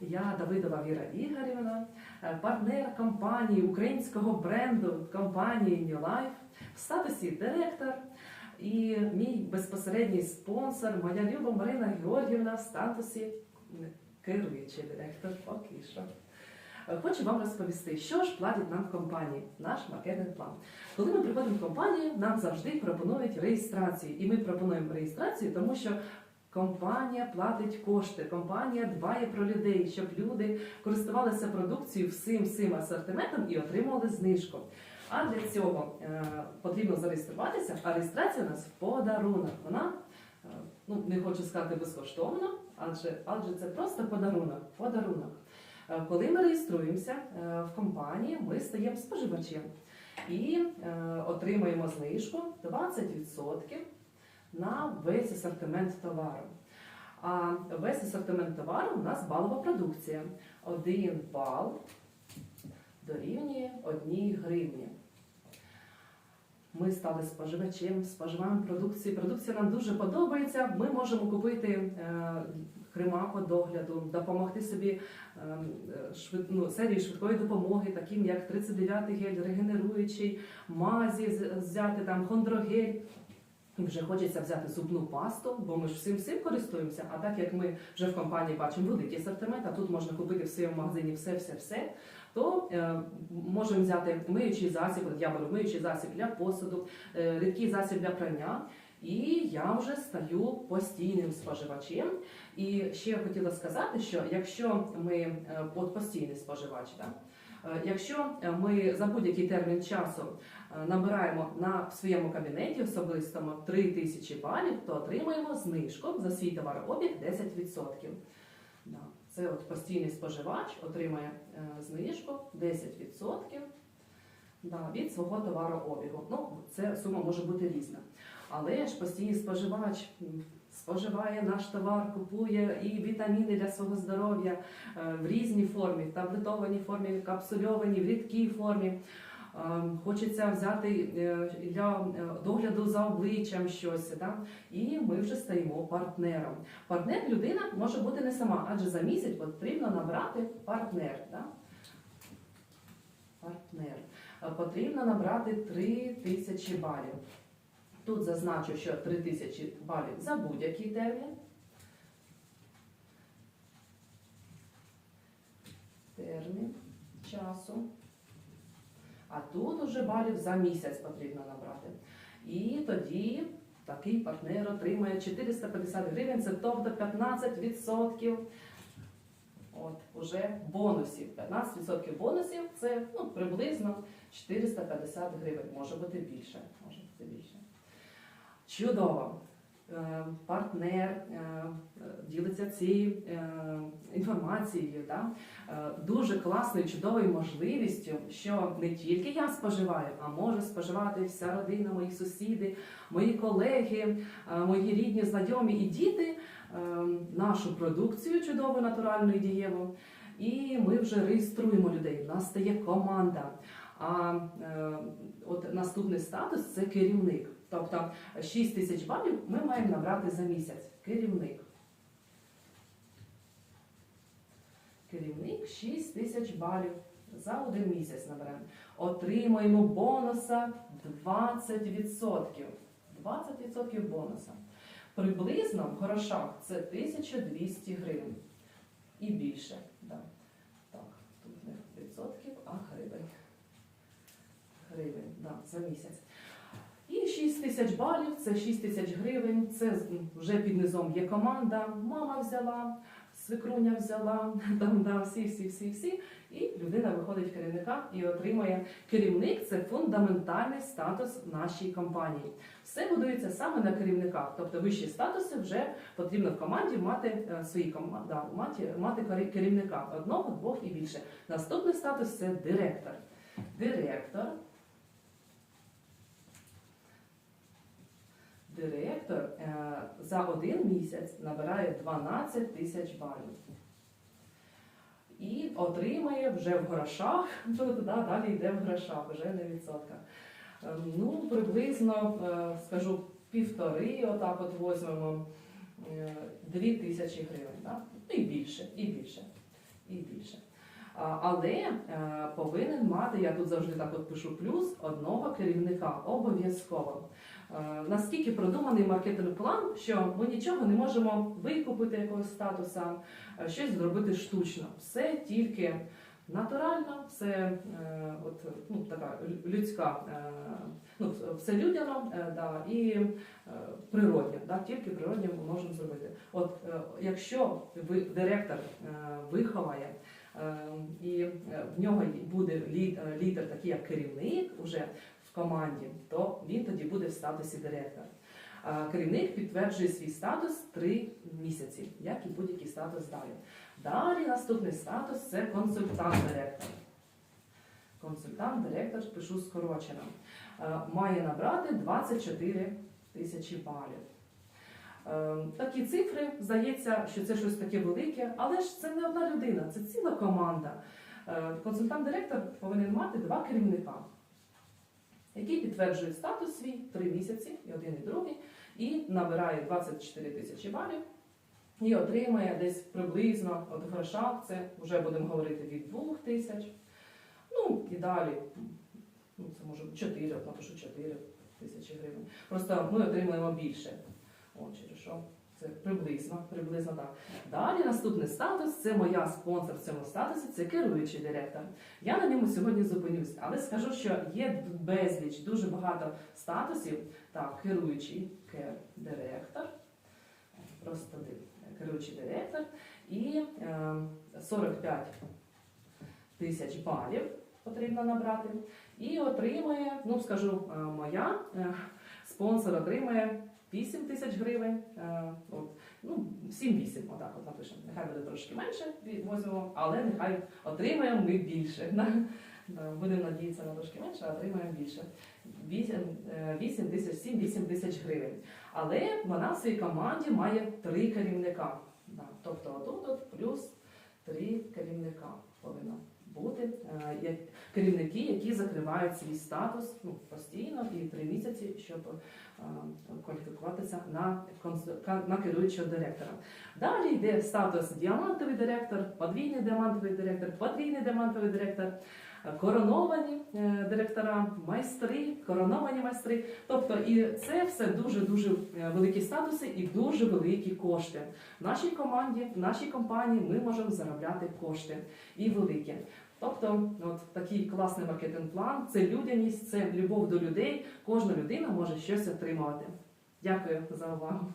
Я Давидова Віра Ігорівна, е, партнер компанії українського бренду компанії New Life в статусі директор. І мій безпосередній спонсор, моя люба Марина Георгівна в статусі керуючий директор поки що. Е, Хочу вам розповісти, що ж платить нам компанії, наш маркетинг план. Коли ми приходимо в компанію, нам завжди пропонують реєстрацію. І ми пропонуємо реєстрацію, тому що компанія платить кошти, компанія дбає про людей, щоб люди користувалися продукцією всім всім асортиментом і отримували знижку. А для цього е, потрібно зареєструватися, а реєстрація у нас в подарунок. Вона е, ну не хочу сказати безкоштовно, адже адже це просто подарунок. Подарунок. Е, Коли ми реєструємося е, в компанії, ми стаємо споживачем і е, отримуємо знижку 20% на весь асортимент товару. А весь асортимент товару у нас балова продукція. Один бал дорівнює 1 гривні. Ми стали споживачем, споживаємо продукцію. Продукція нам дуже подобається. Ми можемо купити е, крема по догляду, допомогти собі е, ну, серії швидкої допомоги, таким як 39-й гель, регенеруючий, мазі взяти там хондрогель. І вже хочеться взяти зубну пасту, бо ми ж всім всім користуємося. А так як ми вже в компанії бачимо великий асортимент, а тут можна купити в своєму магазині все, все, все, то е, можемо взяти миючий засіб, от я беру миючий засіб для посуду, е, рідкий засіб для прання. І я вже стаю постійним споживачем. І ще хотіла сказати, що якщо ми е, от постійний споживач, да, якщо ми за будь-який термін часу е, набираємо на своєму кабінеті особистому 3 тисячі балів, то отримаємо знижку за свій товарообіг 10%. Це от постійний споживач отримає е, знижку 10% да, від свого товарообігу. Ну, це сума може бути різна. Але ж постійний споживач споживає наш товар, купує і вітаміни для свого здоров'я е, в різній формі, в таблетованій формі, капсульованій, в рідкій формі. Е, Хочеться взяти е, для догляду за обличчям щось, да? і ми вже стаємо партнером. Партнер людина може бути не сама, адже за місяць потрібно набрати партнер. Да? Партнер. Потрібно набрати 3 тисячі балів. Тут зазначу, що 3 тисячі балів за будь-який термін. Термін часу. А тут уже балів за місяць потрібно набрати. І тоді такий партнер отримає 450 гривень, це тобто 15%. От, уже бонусів. 15% бонусів це ну, приблизно 450 гривень. Може бути більше. Може бути більше. Чудово. Е, Партнер е, ділиться цією е, інформацією, да? Дуже класною, чудовою можливістю, що не тільки я споживаю, а може споживати вся родина, мої сусіди, мої колеги, мої рідні, знайомі і діти нашу продукцію чудову, натуральну і дієву. І ми вже реєструємо людей. У нас стає команда. А от наступний статус це керівник. Тобто 6 тисяч балів ми маємо набрати за місяць. Керівник. Керівник 6 тисяч балів за один місяць наберемо. Отримаємо бонуса 20%. 20% бонуса. Приблизно в грошах це 1200 гривень. І більше. Да. Так, тут не відсотків, а гривень. Гривень, да, за місяць. І 6 тисяч балів, це 6 тисяч гривень, це вже під низом є команда, мама взяла, свекруня взяла, там всі, всі, всі, всі. І людина виходить керівника і отримує керівник це фундаментальний статус в нашій компанії. Все будується саме на керівниках. Тобто вищі статуси вже потрібно в команді мати е, свої команди, мати, мати керівника одного, двох і більше. Наступний статус це директор. Директор. Директор е, за один місяць набирає 12 тисяч балів. І отримає вже в грошах, да, далі йде в грошах, вже не в відсотках. Е, Ну, приблизно, е, скажу, півтори, отак от візьмемо, е, дві тисячі гривень. Да? І більше, і більше. і більше. Але повинен мати, я тут завжди так от пишу плюс, одного керівника обов'язково. Е, Наскільки продуманий маркетинговий план, що ми нічого не можемо викупити якогось статуса, е, щось зробити штучно. Все тільки натурально, все е, от, ну, така людська, е, ну, все людяно да, і природньо, да, тільки природньо ми можемо зробити. От якщо директор виховає. І в нього буде лідер, такий як керівник уже команді, то він тоді буде в статусі директора. Керівник підтверджує свій статус три місяці, як і будь-який статус далі. Далі наступний статус це консультант-директор. Консультант-директор, пишу скорочено, має набрати 24 тисячі балів. Такі цифри, здається, що це щось таке велике, але ж це не одна людина, це ціла команда. Консультант-директор повинен мати два керівника, які підтверджують статус свій три місяці, і один, і другий, і набирає 24 тисячі балів. І отримає десь приблизно от в грошах, це вже будемо говорити від 2 тисяч. Ну і далі, ну це може 4, от напишу 4 тисячі гривень. Просто ми отримуємо більше. От через що це приблизно, приблизно так. Далі наступний статус це моя спонсор в цьому статусі, це керуючий директор. Я на ньому сьогодні зупинюсь, але скажу, що є безліч, дуже багато статусів. Так, керуючий кер-директор, просто ди- керуючий директор і е, 45 тисяч балів потрібно набрати. І отримує, ну скажу, е, моя е, спонсор отримує 8 тисяч гривень. е, От, ну, 7-8, отак от напишемо. Нехай буде трошки менше, візьмемо, але нехай отримаємо ми більше. Будемо надіятися на трошки менше, а отримаємо більше. 8, е, 8 тисяч, 7-8 тисяч гривень. Але вона в своїй команді має три керівника. Тобто отут от плюс три керівника повинно бути. Е, як- Керівники, які закривають свій статус ну, постійно і три місяці, щоб е, кваліфікуватися на, на керуючого директора. Далі йде статус діамантовий директор, подвійний діамантовий директор, потрійний діамантовий директор, короновані е, директора, майстри, короновані майстри. Тобто, і це все дуже дуже великі статуси і дуже великі кошти. В нашій команді, в нашій компанії ми можемо заробляти кошти і великі. Тобто, от такий класний маркетинг-план це людяність, це любов до людей. Кожна людина може щось отримувати. Дякую за увагу.